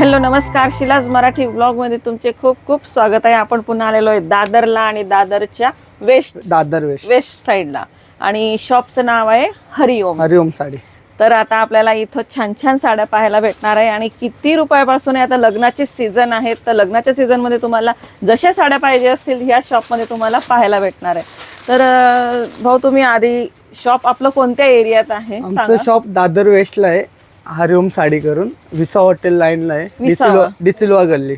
Hello नमस्कार. शिलाज मराठी ब्लॉगमध्ये तुमचे खूप खूप स्वागत आहे. आपण पुन्हा आलेलो आहे दादरला आणि दादरच्या वेस्ट दादर वेश वेस्ट साईडला आणि शॉपचं नाव आहे हरिओम. हरिओम साडी. तर आता आपल्याला इथं छान छान साड्या पाहायला भेटणार आहे. आणि किती रुपयापासून आता लग्नाचे सीझन आहेत तर लग्नाच्या सीझनमध्ये तुम्हाला जशा साड्या पाहिजे असतील ह्या शॉपमध्ये तुम्हाला पाहायला भेटणार आहे. तर भाऊ तुम्ही आधी शॉप आपलं कोणत्या एरियात आहे? आमचं. शॉप दादर वेस्टला आहे. हरिओम साडी करून विसा हॉटेल लाईनला आहे. डिसिल्वा डिसिल्वा गल्ली.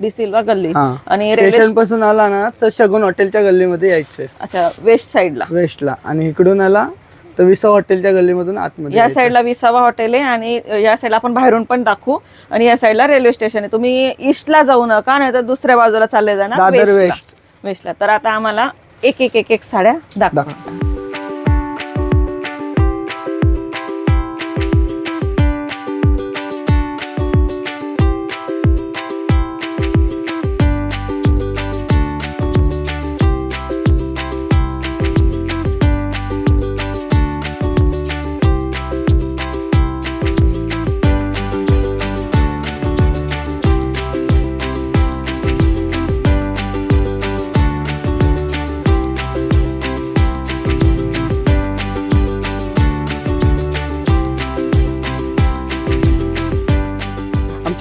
डी सिल्वा गल्ली. हा. आणि रेल्वे स्टेशनपासून आला ना तर शगुन हॉटेलच्या गल्लीमध्ये यायचंय. अच्छा वेस्ट साईडला वेस्टला आणि इकडून आला तर विसा हॉटेलच्या गल्लीमधून आतमध्ये या. साईडला विसावा हॉटेल आहे आणि या साईडला आपण बाहेरून पण दाखवू. आणि या साईडला रेल्वे स्टेशन आहे. तुम्ही ईस्टला जाऊ नका नाही तर दुसऱ्या बाजूला चालले जाणार दादर वेस्टला. वेस्ट. वेस्टला तर आता आम्हाला एक एक एक एक साड्या दाखवा. दाखव.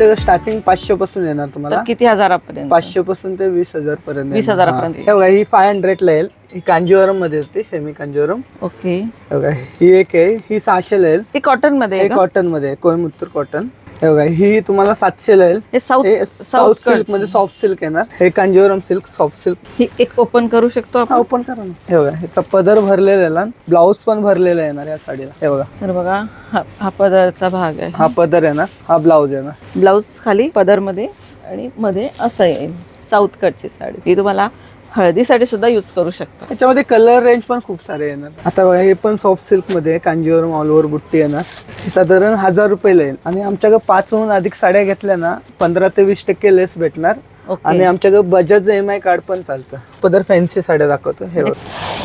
आमच्याकडे स्टार्टिंग पाचशे पासून येणार तर तुम्हाला किती हजारापर्यंत पाचशे पासून ते वीस हजार पर्यंत वीस. हजारापर्यंत. हा. बघा फाय हंड्रेडला येईल ही कांजीवरममध्ये येते सेमी कांजीवरम ओके हे बघा ही एक आहे ही सहाशेला येईल ती कॉटनमध्ये हे का? कॉटनमध्ये आहे, कोइंबतूर कॉटन हे बघा ही तुम्हाला सातशेला येईल. हे साऊथ हे साऊथ सिल्कमध्ये सॉफ्ट सिल्क येणार. हे कांजीवरम सिल्क सॉफ्ट सिल्क ही एक ओपन करू शकतो आपण? ओपन करा ना. हे बघा ह्याचा पदर भरलेला आहे ब्लाऊज पण भरलेला येणार या साडीला. हे बघा. तर बघा हा हा पदरचा भाग आहे. हा पदर येणार हा ब्लाऊज येणार ब्लाऊज खाली पदरमध्ये आणि मध्ये असं येईल. साऊथ कटची साडी. ती तुम्हाला हळदीसाठी सुद्धा यूज करू शकता. त्याच्यामध्ये कलर रेंज पण खूप सारे येणार. आता बघा हे पण सॉफ्ट सिल्कमध्ये कांजीवरम ऑल ओव्हर बुट्टी येणार. साधारण हजार रुपये येईल आणि आमच्याकडे पाचहून अधिक साड्या घेतल्या ना पंधरा ते वीस टक्के लेस भेटणार. आणि आमच्याकडे बजाज एम आय कार्ड पण चालतं. पदर फॅन्सी साड्या दाखवतो हे बघ.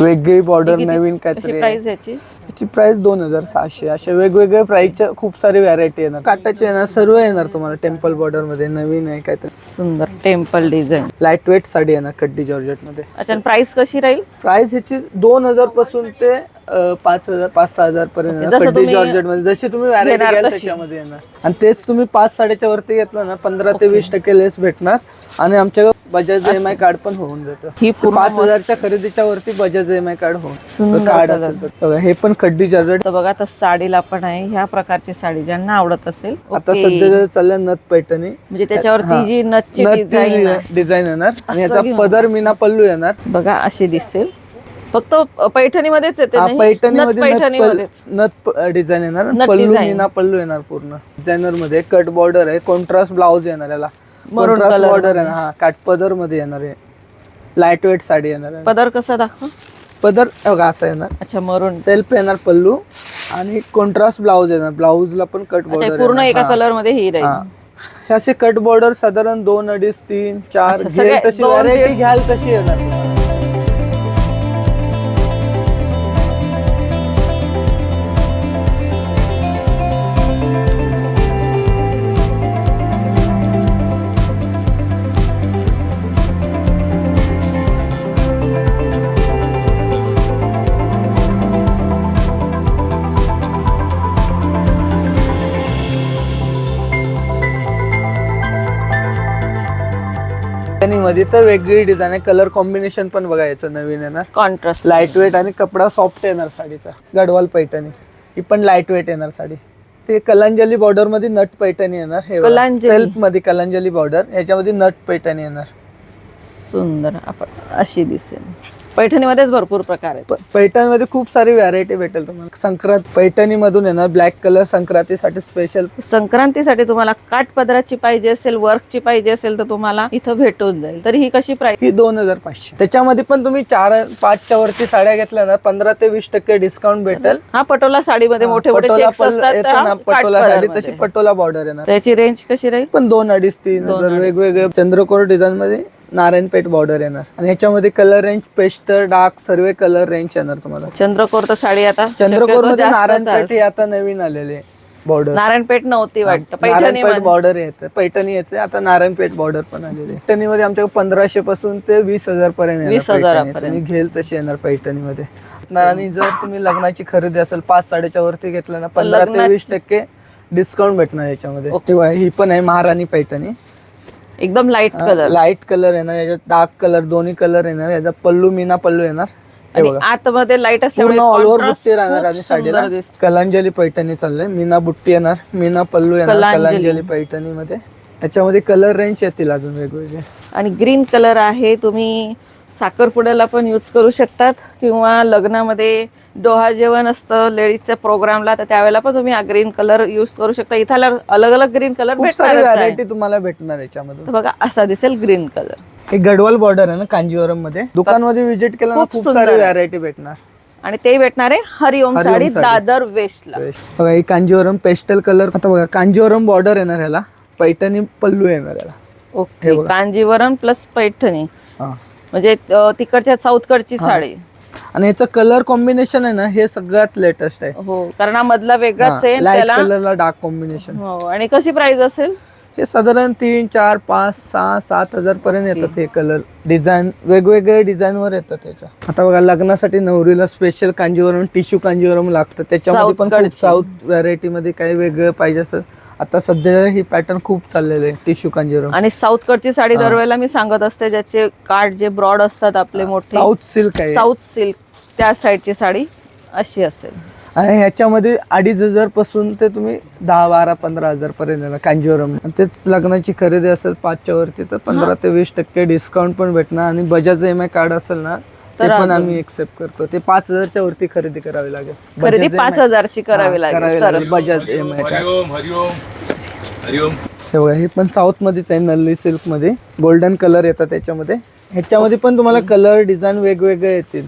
वेगळी बॉर्डर नवीन काहीतरी. प्राइस याची? याची प्राइस दोन हजार सहाशे. अशा वेगवेगळ्या प्राइसच्या खूप सारे व्हरायटी येणार. काटाचे येणार सर्व येणार तुम्हाला टेम्पल बॉर्डरमध्ये. नवीन आहे काहीतरी. सुंदर temple design light weight sari येणार कड्डी जॉर्जेटमध्ये अच्छा प्राइस कशी राहील? प्राइस ह्याची दोन हजारपासून ते अं, पाच हजार पाच सहा हजार पर्यंत येणार. जसं तुम्ही जॉर्जेटमध्ये जशी तुम्ही व्हरायटी घेणार घ्याल तशी. त्याच्यामध्ये येणार. आणि तेच तुम्ही पाच साडेच्या वरती घेतलं ना पंधरा ते वीस टक्के लेस भेटणार. आणि आमच्याकडे बजाज एम आय कार्ड पण होऊन जातं. ही पूर्ण पाच हजारच्या खरेदीच्या वरती बजाज एम आय कार्ड होऊन सुंदर कार्ड color. असेल तर. बघा, हे पण कड्डी जॉर्जेट. तर बघा आता साडीला पण आहे. ह्या प्रकारची साडी ज्यांना आवडत असेल आता ओके. सध्या चालल्या नत पैठणी. म्हणजे त्याच्यावरती जी नथची डिझाईन आहे. डिझाईन येणार. आणि याचा पदर मीना पल्लू येणार. बघा अशी दिसेल. फक्त पैठणीमध्येच येते हा नाही? पैठणी नथ पैठणीमध्येच. नत डिझाईन येणार नथ पल्लू design. मीना पल्लू येणार पूर्ण. डिझायनरमध्ये कट बॉर्डर आहे कॉन्ट्रास्ट ब्लाउज येणार याला. Maroon कॉन्ट्रास्ट color बॉर्डर आहे हा काटपदरमध्ये येणार आहे. लाइट वेट साडी येणार आहे. पदर कसा दाखव? पदर हे बघा असा येणार. अच्छा मरून सेल्फ येणार पल्लू आणि कॉन्ट्रास्ट ब्लाउज येणार. ब्लाउजला पण कट अच्छा बॉर्डर पूर्ण एका कलरमध्ये ही राहील. हे. असे कट बॉर्डर साधारण दोन अडीच तीन चार अच्छा, घेल सगळे तशी दोन, व्हरायटी. घ्याल तशी येणार. आणि मध्ये तर वेगळी डिझाईन आहे. कलर कॉम्बिनेशन पण बघायचं नवीन येणार कॉन्ट्रास्ट लाइट वेट आणि कपडा सॉफ्ट येणार साडीचा. गडवाल पैठणी. ही पण लाइट वेट येणार साडी. ते कलांजली बॉर्डरमध्ये नट पैठणी येणार. हे. सेल्फमध्ये कलांजली बॉर्डर याच्यामध्ये नट पैठणी येणार. सुंदर. आपण अशी दिसेल. पैठणीमध्येच भरपूर प्रकार आहेत. पैठणी मध्ये खूप सारी व्हरायटी भेटेल तुम्हाला. संक्रांत पैठणी मधून येणार ब्लॅक कलर संक्रांतीसाठी स्पेशल संक्रांतीसाठी तुम्हाला काठ पदराची पाहिजे असेल वर्कची पाहिजे असेल तर तुम्हाला इथं भेटून जाईल. तर ही कशी प्राइस ही दोन हजार पाचशे. त्याच्यामध्ये पण तुम्ही चार पाचच्या वरती साड्या घेतल्या ना पंधरा ते वीस टक्के डिस्काउंट भेटेल. हा पटोला साडीमध्ये मोठे मोठे पटोला चेक्स पण असतात तर येतो हा ना पटोला साडी. तशी पटोला बॉर्डर येणार. त्याची रेंज कशी राहील? पण दोन अडीच तीन हजार वेगवेगळे. चंद्रकोर डिझाईन मध्ये नारायणपेठ बॉर्डर येणार. आणि ह्याच्यामध्ये कलर रेंज पेस्टर डार्क सर्व कलर रेंज येणार तुम्हाला. चंद्रकोर तर साडी आता चंद्रकोरमध्ये नारायणपेठ. ही आता नवीन आलेली आहे बॉर्डर नारायणपेठ नव्हती वाटतं. पैठणी नारायणपेठ बॉर्डर येतं. पैठणी यायचं आता नारायणपेठ बॉर्डर पण आलेली आहे. पैठणीमध्ये आमच्याकडे पंधराशे पासून ते वीस हजार पर्यंत येणार 20,000 पैठणी. पर्यंत. तुम्ही घेल तशी येणार पैठणीमध्ये. आणि जर तुम्ही लग्नाची खरेदी असेल पाच साडेच्या वरती घेतलं ना पंधरा ते वीस टक्के डिस्काउंट भेटणार याच्यामध्ये. ही पण आहे महाराणी पैठणी. एकदम लाइट कलर लाइट कलर येणार याच्यात डार्क कलर दोन्ही कलर येणार याचा पल्लू मीना पल्लू येणार. हे आणि बघा. आतमध्ये लाइट पूर्ण ऑल ओव्हर बुट्टी राहणार आणि साडीला. कलांजली पैठणी चाललंय. मीना बुट्टी येणार मीना पल्लू येणार कलांजली. कलांजली पैठणी मध्ये याच्यामध्ये कलर रेंज येतील अजून वेगवेगळे. आणि ग्रीन कलर आहे तुम्ही साखरपुड्याला पण यूज करू शकतात किंवा लग्नामध्ये डोहा जेवण असतं लेडीजच्या प्रोग्रामला तर त्यावेळेला पण तुम्ही हा ग्रीन कलर यूज करू शकता. इथं अलग अलग ग्रीन कलर खूप सारी भेटणार व्हरायटी तुम्हाला भेटणार याच्यामधून. तर बघा असा दिसेल ग्रीन कलर एक गडवाल बॉर्डर आहे ना कांजीवरममध्ये दुकानमध्ये विजिट केलं ना खूप खूप सारी. व्हरायटी भेटणार. आणि ते भेटणार आहे हरिओम हरिओम साडी साडी. दादर वेस्टला बघा ही कांजीवरम पेस्टल कलर आता बघा कांजीवरम बॉर्डर येणार ह्याला. पैठणी पल्लू येणार याला ओके कांजीवरम प्लस पैठणी. हा. म्हणजे अं, तिकडच्या साऊथकडची साडी. आणि याचं कलर कॉम्बिनेशन आहे ना हे सगळ्यात लेटेस्ट आहे. हो कारण हा मधला वेगळाच आहे लाइट त्याला कलरला डार्क कॉम्बिनेशन हो आणि कशी प्राइस असेल? हे साधारण तीन चार पाच सहा सात हजार पर्यंत येतात हे कलर डिझाईन वेगवेगळे डिझाईन वर येतात त्याच्या आता बघा लग्नासाठी नवरीला स्पेशल कांजीवरम टिश्यू कांजीवरम लागतं. त्याच्यामध्ये पण खूप. साऊथ व्हरायटी मध्ये काही वेगळं पाहिजे असेल आता सध्या ही पॅटर्न खूप चाललेलं आहे टिश्यू कांजीवरम. आणि साऊथकडची साडी दरवेळेला मी सांगत असते ज्याचे काठ जे ब्रॉड असतात आपले मोठे. साऊथ सिल्क आहे. साऊथ सिल्क त्या साईडची साडी अशी असेल. आणि ह्याच्यामध्ये अडीच हजारपासून ते तुम्ही दहा बारा पंधरा हजार पर्यंत येणार कांजीवरम. आणि तेच लग्नाची खरेदी असेल पाचच्या वरती तर पंधरा ते वीस टक्के डिस्काउंट पण भेटणार आणि बजाज एम आय कार्ड असेल ना ते पण आम्ही एक्सेप्ट करतो. ते पाच हजारच्या वरती खरेदी करावी लागेल. खरेदी पाच हजारची करावी लागेल. करावी लागेल. Bajaj M I card. हरिओम हरिओम हरिओम. हे बघा हे पण साऊथ मध्येच आहे नल्ली सिल्कमध्ये. गोल्डन कलर येतात त्याच्यामध्ये. ह्याच्यामध्ये पण तुम्हाला कलर डिझाईन वेगवेगळे येतील.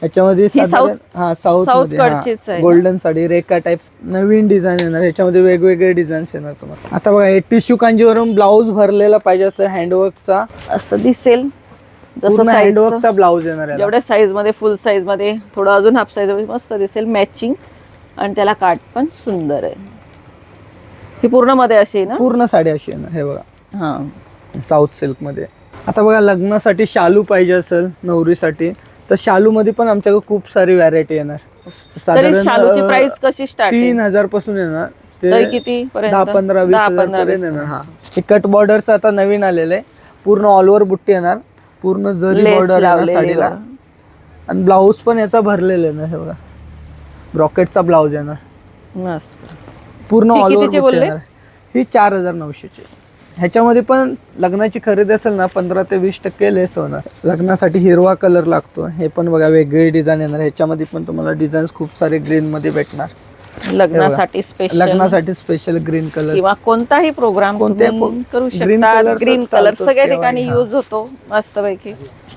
ह्याच्यामध्ये साधारण हा साऊथमध्ये कडचीच आहे. ना? गोल्डन साडी रेका टाइप नवीन डिझाईन येणार. ह्याच्यामध्ये वेगवेगळे डिझाईन्स येणार तुम्हाला. आता बघा हे टिश्यू कांजीवरून ब्लाऊज भरलेला पाहिजे असतं हँडवर्कचा असं दिसेल. जसं पूर्ण हँडवर्कचा ब्लाऊज येणार याला. जेवढ्या साईजमध्ये फुल साईजमध्ये थोडं अजून हाफ साईज मस्त दिसेल मॅचिंग आणि त्याला काठ पण सुंदर आहे. ही पूर्णमध्ये अशी आहे ना? पूर्ण साडी अशी येणार हे बघा. हा. साऊथ सिल्कमध्ये आता बघा लग्नासाठी शालू पाहिजे असेल नवरीसाठी. तर शालू मध्ये पण आमच्याकडे खूप सारी व्हरायटी येणार. तरी शालूची प्राइस कशी स्टार्ट तीन हजारपासून येणार. तरी किती? दहा पंधरा वीस हजार. येणार हा. हे कट बॉर्डरचं आता नवीन आलेलं आहे पूर्ण ऑल ओव्हर बुट्टी येणार. पूर्ण जरी बॉर्डर येणार साडीला. आणि ब्लाऊज पण याचा भरलेला येणार हे बघा. ब्रॉकेटचा ब्लाऊज येणार. मस्त. पूर्ण ऑल ओव्हर बोलले? येणार. ही चार हजार नऊशेची. ह्याच्यामध्ये पण लग्नाची खरेदी असेल ना पंधरा ते वीस टक्के लेस होणार. लग्नासाठी हिरवा कलर लागतो. हे पण बघा वेगळी डिझाईन येणार. ह्याच्यामध्ये पण तुम्हाला डिझाईन्स खूप सारे ग्रीन मध्ये भेटणार. लग्नासाठी स्पेशल लग्नासाठी स्पेशल ग्रीन कलर किंवा कोणताही प्रोग्राम कोणत्याही करू शकता. ग्रीन कलर सगळ्या ठिकाणी. युज होतो मस्तपैकी.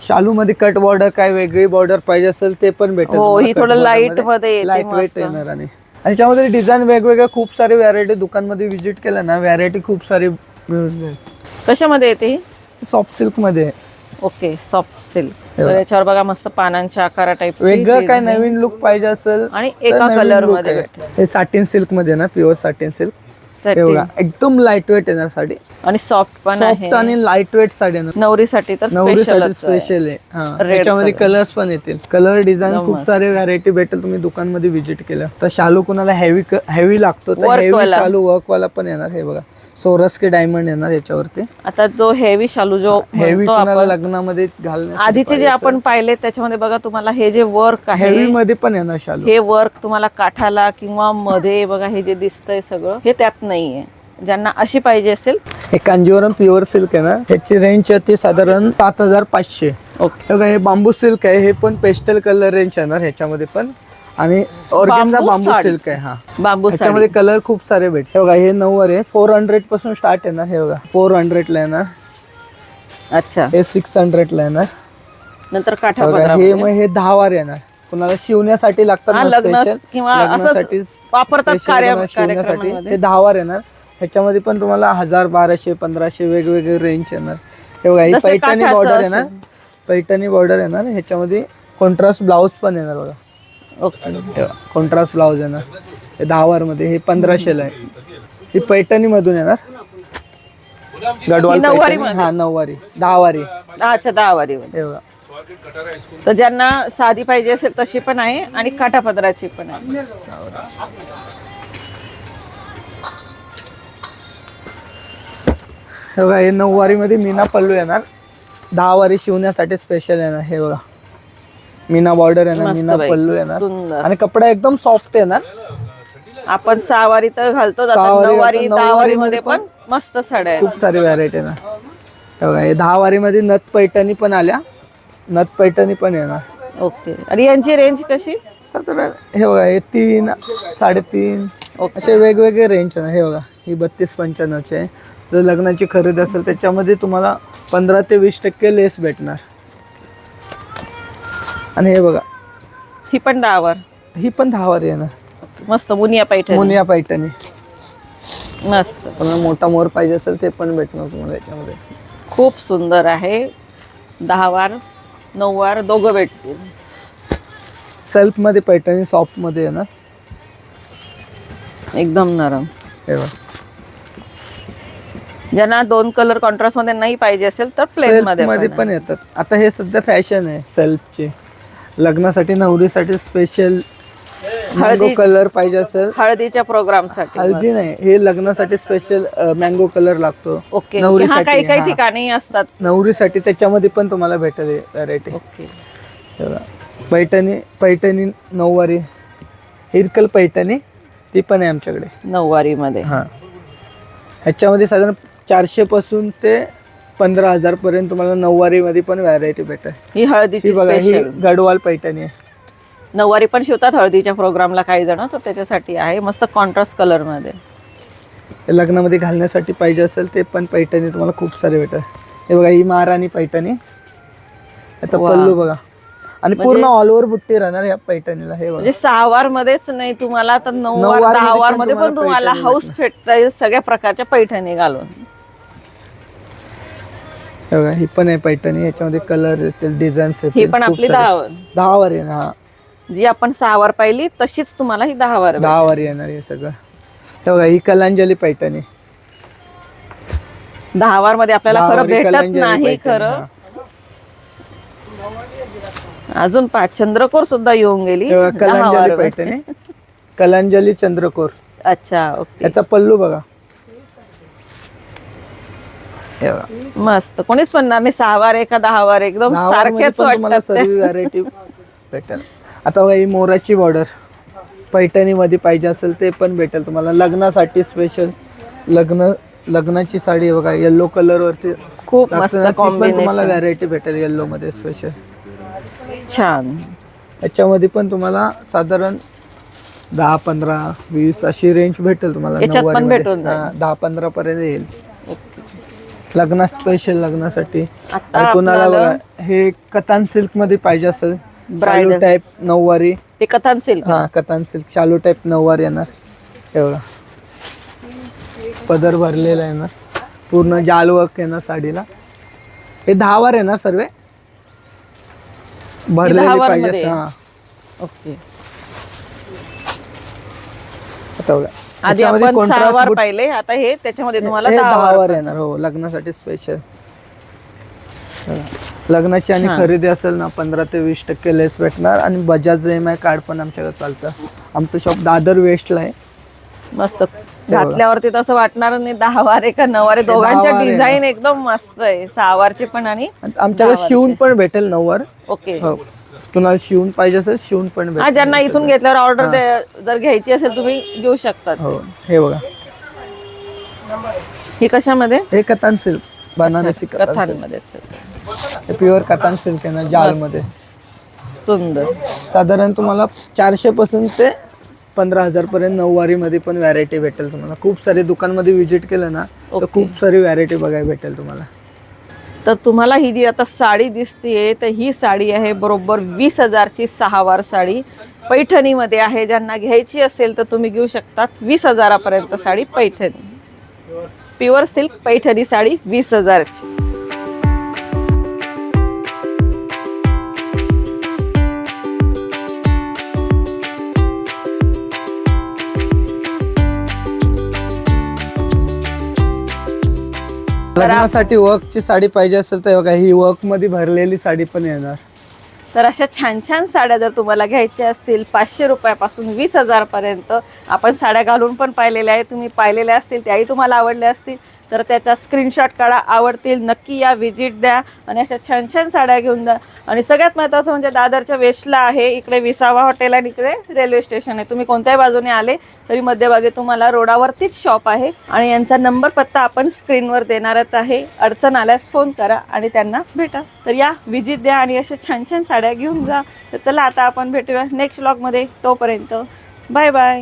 शालू मध्ये कट बॉर्डर काय वेगळी बॉर्डर पाहिजे असेल ते पण भेटेल हो, ही थोडं light मध्ये. weight मस्त. येणार आणि त्यामध्ये डिझाईन वेगवेगळ्या खूप सारे व्हरायटी दुकानमध्ये व्हिजिट केलं ना व्हरायटी खूप सारी मिळून जाईल. कशामध्ये येते ही? सॉफ्ट सिल्कमध्ये. ओके सॉफ्ट सिल्क तर याच्यावर बघा मस्त पानांच्या आकारा टाईप वेगळं काय नवीन लुक पाहिजे असेल आणि तर एका नवीन look मध्ये आहे. भेटेल. हे साटिन सिल्कमध्ये ना प्युअर साटिन सिल्क हे बघा एकदम लाइट वेट येणार साडी. आणि सॉफ्ट पण आहे. सॉफ्ट आणि लाइट वेट साडी येणार. नवरीसाठी तर नवरीसाठी स्पेशल स्पेशल आहे. हा. Red त्याच्यामध्ये color. कलर्स पण येतील. कलर डिझाईन खूप मस्त. सारे व्हरायटी भेटेल तुम्ही दुकानमध्ये व्हिजिट केलं. तर शालू कुणाला हेवी हेवी लागतो तर Work हेवी वाला. शालू वर्क वाला पण येणार हे बघा. सोरस्के डायमंड येणार याच्यावरती. आता जो हेवी शालू जो हेवी कुणाला लग्नामध्ये घालण्यासाठी आधीचे जे आपण पाहिले त्याच्यामध्ये बघा तुम्हाला हे जे वर्क आहे हेवी मध्ये पण येणार शालू. हे वर्क तुम्हाला काठाला किंवा मध्ये बघा हे जे दिसतंय सगळं हे त्यात नाहीये. ज्यांना अशी पाहिजे असेल. हे कांजीवरम प्युअर सिल्क आहे ना? ह्याची रेंज ती साधारण सात हजार पाचशे. ओके. हे बांबू सिल्क आहे हे पण पेस्टल कलर रेंज येणार ह्याच्यामध्ये पण. आणि ऑर्गेनचा बांबू. सिल्क आहे हा. बांबू साडी. ह्याच्यामध्ये कलर खूप सारे भेट. हे बघा हे नऊवर आहे. फोर हंड्रेडपासून स्टार्ट येणार हे बघा. फोर हंड्रेड ला येणार. अच्छा. हे सिक्स हंड्रेड ला येणार. नंतर काठा बघा. हे मग हे दहा वार येणार. कुणाला शिवण्यासाठी लागतात हा, ना लग्न स्पेशल किंवा असंच वापरतात कार्य- शिवण्यासाठी. कार्यक्रमामध्ये. हे दहा वार येणार. ह्याच्यामध्ये पण तुम्हाला हजार बाराशे पंधराशे वेगवेगळे रेंज येणार. हे बघा ही जसं पैठणी काठाचं बॉर्डर. येणार. पैठणी बॉर्डर येणार. ह्याच्यामध्ये कॉन्ट्रास्ट ब्लाऊज पण येणार बघा. ओके. कॉन्ट्रास्ट ब्लाऊज येणार हे दहा मध्ये हे पंधराशेला आहे. ही पैठणी मधून येणार. गडवाल नऊवारी पैठणी. हा नऊवारी. दहा वारी अच्छा दहा हे बघा. तर ज्यांना साधी पाहिजे असेल तशी पण आहे आणि काठापदराची पण आहे. हे बघा हे नऊवारी मध्ये मीना पल्लू येणार. दहा वारी शिवण्यासाठी स्पेशल येणार. हे बघा. मीना बॉर्डर येणार मीना पल्लू येणार सुंदर. आणि कपडा एकदम सॉफ्ट येणार आपण सहावारी तर घालतो सहावारी नऊवारी मध्ये पण मस्त साड्या आहेत. खूप सारी व्हरायटी येणार हे बघा हे दहा वारी मध्ये नथ पैठणी पण आल्या. नथ पैठणी पण येणार ओके. आणि यांची रेंज कशी? साधारण हे बघा हे तीन साडेतीन असे वेगवेगळे रेंज आहे हे बघा ही बत्तीस पंच्याण्णवची आहे. जर लग्नाची खरेदी असेल त्याच्यामध्ये तुम्हाला पंधरा ते वीस टक्के लेस भेटणार. आणि हे बघा. ही पण दहावर ही पण दहा वारी येणार मस्त मुनिया पैठणी. मुनिया पैठणी. मस्त. तुम्हाला मोठा मोर पाहिजे असेल ते पण भेटणार तुम्हाला याच्यामध्ये. खूप सुंदर आहे. दहा वार नऊ वार दोघं भेटतील. सेल्फमध्ये पैठणी सॉफ्टमध्ये येणार एकदम नरम. हे बघा. ज्यांना दोन कलर कॉन्ट्रास्टमध्ये नाही पाहिजे असेल तर प्लेन मध्ये पण येतात. आता हे सध्या फॅशन आहे सेल्फची. लग्नासाठी नवरीसाठी स्पेशल मँगो कलर पाहिजे असेल. हळदीच्या प्रोग्रामसाठी हल्दी नाही हे लग्नासाठी स्पेशल मँगो कलर लागतो. ओके हा नवरीसाठी, काही काही हा. ठिकाणी असतात. नवरीसाठी त्याच्यामध्ये पण तुम्हाला भेटेल व्हरायटी ओके पैठणी पैठणी नऊवारी. हिरकल पैठणी ती पण आहे आमच्याकडे. नऊवारी मध्ये हां. ह्याच्यामध्ये साधारण चारशे पासून ते पंधरा हजार पर्यंत तुम्हाला नऊवारीमध्ये पण व्हरायटी भेटेल. ही हळदीची ही बघा ही स्पेशल गडवाल पैठणी आहे. नऊवारी पण शिवतात हळदीच्या प्रोग्रामला काही जण तर त्याच्यासाठी आहे. मस्त कॉन्ट्रास्ट कलरमध्ये हे लग्नामध्ये घालण्यासाठी पाहिजे असेल ते पण पैठणी तुम्हाला खूप सारे भेटेल. हे बघा ही महाराणी पैठणी. याचा वा. पल्लू बघा. आणि पूर्ण ऑल ओव्हर बुट्टी राहणार या पैठणीला हे बघा. म्हणजे सहावार मध्येच नाही तुम्हाला तर नऊवार दहावार पण मध्ये पण तुम्हाला हाऊस भेटता येईल सगळ्या प्रकारच्या पैठणी घालून. बघा ही पण आहे पैठणी याच्यामध्ये कलर डिझाईन्स ही पण आपली. दहावर. दहा वार येणार हा. जी आपण सहावार पाहिली तशीच तुम्हाला ही दहावार भेटेल. दहा वारी येणार हे सगळं. हे बघा ही कलांजली पैठणी दहावारमध्ये आपल्याला खरं दहावारी भेटत कलांजली नाही पैठणी, खरं. हा. अजून पाच चंद्रकोर सुद्धा येऊन गेली. हे बघा कलांजली. पैठणी कलांजली चंद्रकोर. अच्छा ओके. याचा पल्लू बघा. मस्त. कोणीच म्हणणार नाही सहावार आहे का दहावार आहे. एकदम पण तुम्हाला. सर्व व्हरायटी भेटेल. आता बघा ही मोराची बॉर्डर पैठणीमध्ये पाहिजे असेल ते पण भेटेल तुम्हाला. लग्नासाठी स्पेशल लग्न लग्नाची साडी बघा येल्लो कलर वरती खूप मस्त तुम्हाला व्हरायटी भेटेल येल्लो मध्ये स्पेशल छान. याच्यामध्ये पण तुम्हाला साधारण दहा पंधरा वीस अशी रेंज भेटेल तुम्हाला दहा पंधरा पर्यंत येईल. लग्ना स्पेशल लग्नासाठी. आता कोणाला आपल्याला- बघा, हे कतान सिल्कमध्ये पाहिजे असेल Bridal. चालू टाईप नऊवारी. ते कथान सिल्क? हा कतान सिल्क चालू टाईप नऊवारी येणार. बघा पदर भरलेला येणार. पूर्ण जाल वर्क येणार साडीला. हे दहा वार येणार सर्व? भरलेली पाहिजे मध्ये? असं, हा ओके. आता बघा. आधी आपण contrast सहावार boot- पाहिले. आता हे त्याच्यामध्ये तुम्हाला हे दहावार दहावार येणार हो लग्नासाठी स्पेशल लग्नाची आणि खरेदी असेल ना पंधरा ते वीस टक्के लेस भेटणार आणि बजाज एम आय कार्ड पण आमच्याकडे चालतं. आमचं शॉप दादर वेस्टला आहे. मस्त. घातल्यावरती तसं वाटणार नाही दहावार आहे का नऊवार आहे दोघांच्या दहावार आहे डिझाईन एकदम मस्त आहे. सहावारचे पण आणि आणि आमच्याकडे शिवून पण भेटेल नऊवार. ओके. हो. तुम्हाला शिवून पाहिजे असेल शिवून पण हा ज्यांना इथून घेतल्यावर ऑर्डर जर घ्यायची असेल तुम्ही घेऊ शकतात. हो हे बघा. ही कशामध्ये? हे कतान सिल्क बनारसी कतान कथांमध्ये प्युअर कतान सिल्क आहे ना जालमध्ये सुंदर. साधारण तुम्हाला चारशे पासून ते पंधरा हजार पर्यंत नऊवारीमध्ये पण व्हरायटी भेटेल तुम्हाला. खूप सारे दुकानमध्ये व्हिजिट केलं ना तर खूप सारी व्हरायटी बघायला भेटेल तुम्हाला. तर तुम्हाला ही जी आता साडी दिसते तर ही साडी आहे बरोबर वीस हजारची सहावार साडी. पैठणीमध्ये आहे ज्यांना घ्यायची असेल तर तुम्ही घेऊ शकतात वीस हजारापर्यंत साडी पैठणी. प्युअर सिल्क पैठणी साडी वीस हजारची. लग्नासाठी वर्कची साडी पाहिजे असेल तर बघा ही वर्कमध्ये भरलेली साडी पण येणार. तर अशा छान छान साड्या जर तुम्हाला घ्यायच्या असतील पाचशे रुपयापासून वीस हजारपर्यंत आपण साड्या घालून पण पाहिलेल्या आहे तुम्ही पाहिलेल्या असतील त्याही तुम्हाला आवडल्या असतील तर त्याचा स्क्रीनशॉट काढा. आवडतील नक्की या व्हिजिट द्या. आणि अशा छान छान साड्या घेऊन द्या आणि सगळ्यात महत्त्वाचं म्हणजे दादरच्या वेस्टला आहे. इकडे विसावा हॉटेल आणि इकडे रेल्वे स्टेशन आहे. तुम्ही कोणत्याही बाजूने आले तरी मध्यभागी तुम्हाला रोडावरतीच शॉप आहे. आणि यांचा नंबर पत्ता आपण स्क्रीनवर देणारच आहे. अडचण आल्यास फोन करा आणि त्यांना भेटा. तर या व्हिजिट द्या आणि अशा छान छान साड्या घेऊन जा. तर चला आता आपण भेटूया नेक्स्ट ब्लॉगमध्ये तोपर्यंत बाय बाय